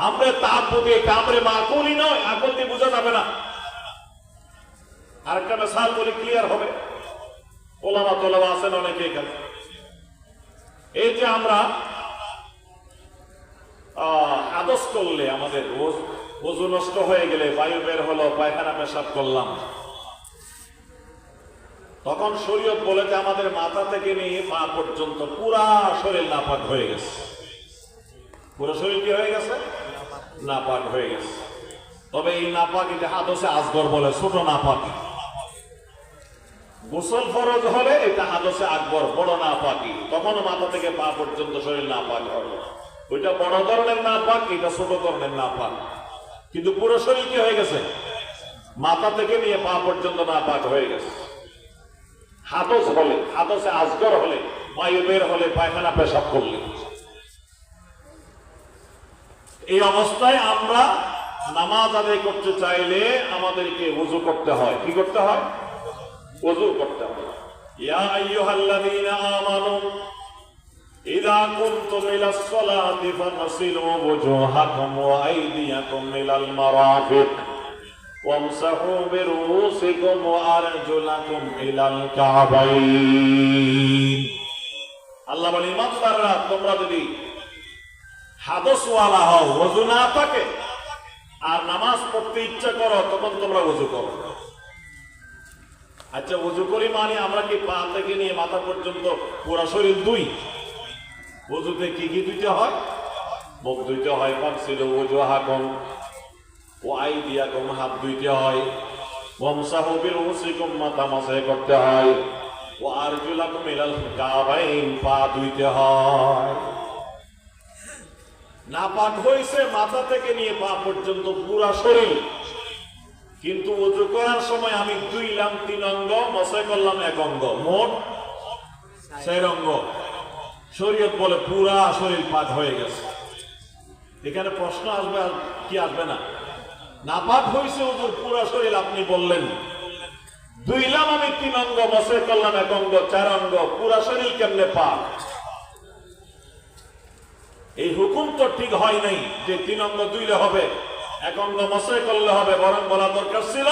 আমরা তাপ বুঝে কামরে মাকুলই নয় আকল দিয়ে বোঝা যাবে না। আরেকটা মেসাল বলে ক্লিয়ার হবে। ওলামা তোলামা আছেন অনেকে এখানে। এই যে আমরা আদস করলে আমাদের ওজ- ওজু নষ্ট হয়ে গেলে বায়ু বের হলো, পায়খানা পেশাব করলাম। তখন শরীয়ত বলে যে আমাদের মাথা থেকে নিয়ে পা পর্যন্ত পুরা শরীর নাপাক হয়ে গেছে। পুরো শরীর কি হয়ে গেছে? নাপাক হয়ে গেছে। তবে এই নাপাক এটা হাদসে আসগর বলে, ছোট নাপাক। গোসল ফরজ হলে এটা হাদসে আকবর, বড় নাপাকি। তখন মাথা থেকে পা পর্যন্ত শরীর নাপাক হবে। ওইটা বড় ধরনের নাপাক, এটা ছোট ধরনের নাপাক। কিন্তু পুরো শরীর কি হয়ে গেছে? মাথা থেকে নিয়ে পা পর্যন্ত নাপাক হয়ে গেছে। হাতস হলে, হাদসে আজগর হলে, বায়ু বের হলে পায়খানা পেশাব করলে। এই অবস্থায় আমরা নামাজ আদায় করতে চাইলে আমাদেরকে উজু করতে হয় কি করতে হয় উজু করতে হয় ইয়া আইয়ুহাল্লাযীনা আমানু ইযা কুনতুম ইলাস সালাতি ফাগসিলু ওয়ুজুহাকুম ওয়া আইদিয়াকুম ইলাল মারাফিক وامسحوا برؤوسكم وارجلكم الى الكعبين আল্লাহ বলে ইমানদাররা তোমরা যদি হাদসওয়ালা হও ওযু না থাকে। আর নামাজ পড়তে ইচ্ছা করো, তখন তোমরা ওযু করো। আচ্ছা ওযু করি মানে আমরা কি পা থেকে নিয়ে মাথা পর্যন্ত পুরো শরীর দুই? ওযুতে কি কি ধুইতে হয়? মুখ ধুইতে হয় ফাকসিলু ওযুহাকুম ও আই দিয়া কম হাত ধুইতে হয়। ওমসাহু বিরুসিকুম মাথা মাসায় করতে হয়। ও আরজুলাকুম ইলাল কাবাইন পা ধুইতে হয়। নাপাক হয়েছে, মাথা থেকে নিয়ে পা পর্যন্ত পুরা শরীর। কিন্তু উজু করার সময় আমি দুইলাম তিন অঙ্গ মশাই করলাম এক অঙ্গ। মোট চার অঙ্গ। শরীয়ত বলে পুরা শরীর পাক হয়ে গেছে। এখানে প্রশ্ন আসবে আর কি আসবে না? নাপাক হয়েছে ওদের পুরা শরীর, আপনি বললেন। দুইলাম আমি তিন অঙ্গ মশাই করলাম এক অঙ্গ, চার অঙ্গ, পুরা শরীর কেমনে পাক? এই হুকুম তো ঠিক হয় নাই যে তিন অঙ্গ দুইলে হবে, এক অঙ্গ মশাই করলে হবে, বরং বলা দরকার ছিল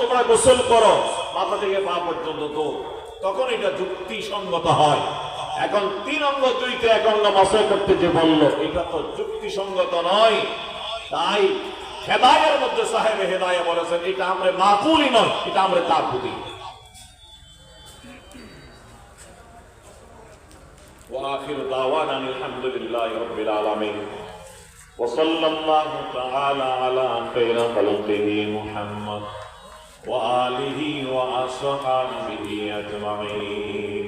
তোমরা গোসল করো, মাথা থেকে পা পর্যন্ত তো তখন এটা যুক্তিসঙ্গত হয়। এখন তিন অঙ্গ দুইতে এক অঙ্গ মশাই করতে যে বলল, এটা তো যুক্তিসঙ্গত নয়। তাই হেদায়ের মধ্যে সাহেবে হেদায়া বলেছেন, এটা আমরা মাকুলই নয়, এটা আমরা তাকুদি وآخر دعوانا الحمد لله رب العالمين. وصلى الله تعالى على خير خلقه محمد وآله وأصحابه أجمعين.